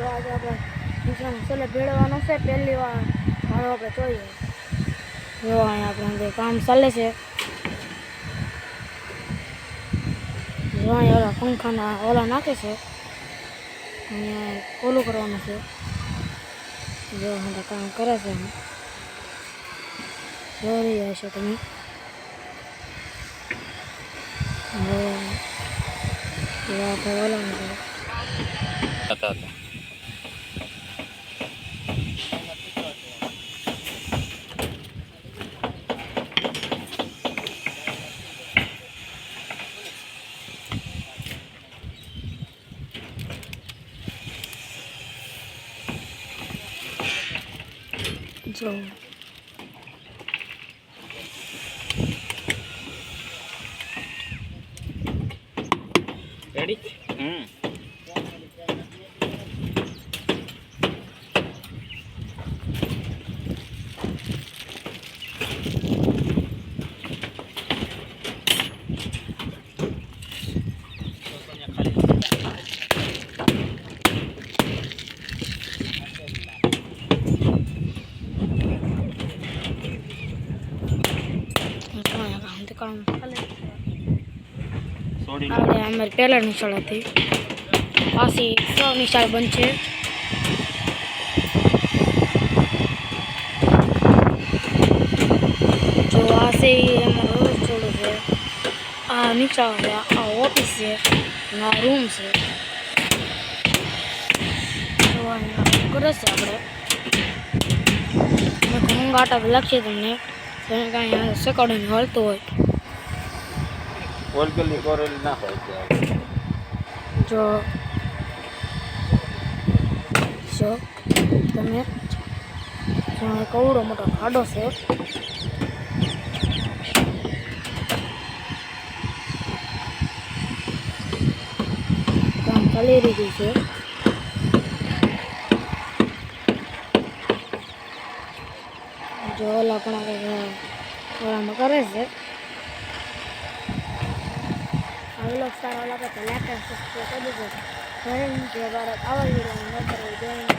જો આજે આપણે નીચેનો છેલ્લે ભેળવાનો છે પહેલી વાર ભાડો આપણે જોઈએ જો આપણે કામ ચાલે છે જો અહીંયા ઓલા પંખાના ઓલા નાખે છે અહીંયા ઓલું કરવાનું છે જો હા કામ કરે છે જોઈ રહ્યા છો તમે જો આપણે ઓલાનું જો. રેડી હમ જો અહીંયા કામ તો છે. છોડી આપણે અમારી પહેલા નિશાળ હતી. પાછી સો નિશાળ બનશે જો આ છે અમારો રસોડું છે. આ નિશાળ છે, આ ઓફિસ છે આ રૂમ છે. કરે છે આપણે. ઘણું ગાટા લખીએ તમને. કારણ કાંઈ સકડીને હળતું હોય ઓલગલી કોરેલી ના હોય જો. જો. તમે. જો આ કવડો મોટો ખાડો છે. કામ ચાલી રહ્યું છે. જો ઓલા પણ કરે છે. આ લોક સારા ઓલા કરતા લેટર સસ્તો કરી દેજો. જય જે ભારત. આવા વીડિયો ન જય ભારત